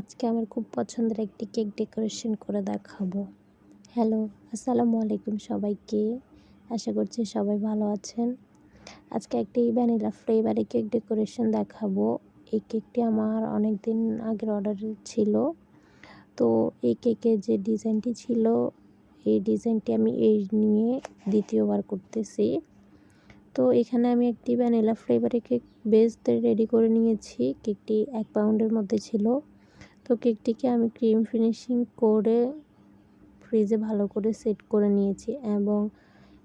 আজকে আমার খুব পছন্দের একটি কেক ডেকোরেশন করে দেখাবো। হ্যালো আসসালামু আলাইকুম সবাইকে। আশা করছি সবাই ভালো আছেন। আজকে একটি ভ্যানিলা ফ্লেভারে কেক ডেকোরেশন দেখাবো। এই কেকটি আমার অনেক দিন আগের অর্ডার ছিল। তো এই কেকের যে ডিজাইনটি ছিল, এই ডিজাইনটি আমি এই নিয়ে দ্বিতীয়বার করতেছি। তো এখানে আমি একটি ভ্যানিলা ফ্লেভারে কেক বেস রেডি করে নিয়েছি। কেকটি এক পাউন্ডের মধ্যে ছিল। তো কেকটিকে আমি ক্রিম ফিনিশিং করে ফ্রিজে ভালো করে সেট করে নিয়েছি এবং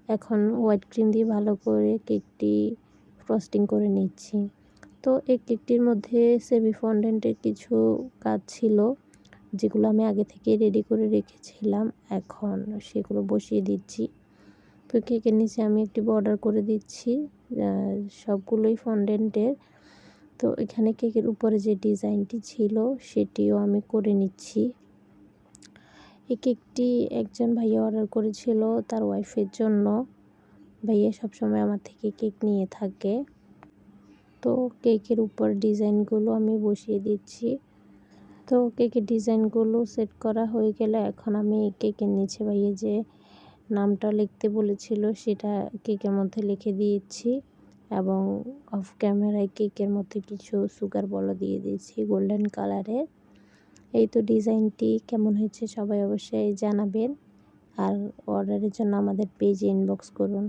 এখন হোয়াইট ক্রিম দিয়ে ভালো করে কেকটি ফ্রস্টিং করে নিচ্ছি। তো এই কেকটির মধ্যে সেমি ফন্ডেন্টের কিছু কাজ ছিল, যেগুলো আমি আগে থেকে রেডি করে রেখেছিলাম, এখন সেগুলো বসিয়ে দিচ্ছি। তো কেকের নিচে আমি একটি বর্ডার করে দিচ্ছি সবগুলোই ফন্ডেন্টের। তো এখানে কেকের উপরে যে ডিজাইনটি ছিল, সেটিও আমি করে নিচ্ছি। এই কেকটি একজন ভাইয়া অর্ডার করেছিল তার ওয়াইফের জন্য। ভাইয়া সবসময় আমার থেকে কেক নিয়ে থাকে। তো কেকের উপর ডিজাইনগুলো আমি বসিয়ে দিচ্ছি। তো কেকের ডিজাইনগুলো সেট করা হয়ে গেলে এখন আমি কেকের নিচে ভাইয়া যে নামটা লিখতে বলেছিল, সেটা কেকের মধ্যে লিখে দিয়েছি। এবং অফ ক্যামেরায় কেকের মধ্যে কিছু সুগার বলো দিয়ে দিয়েছি গোল্ডেন কালারের এই তো ডিজাইনটি কেমন হয়েছে সবাই অবশ্যই জানাবেন। আর অর্ডারের জন্য আমাদের পেজে ইনবক্স করুন।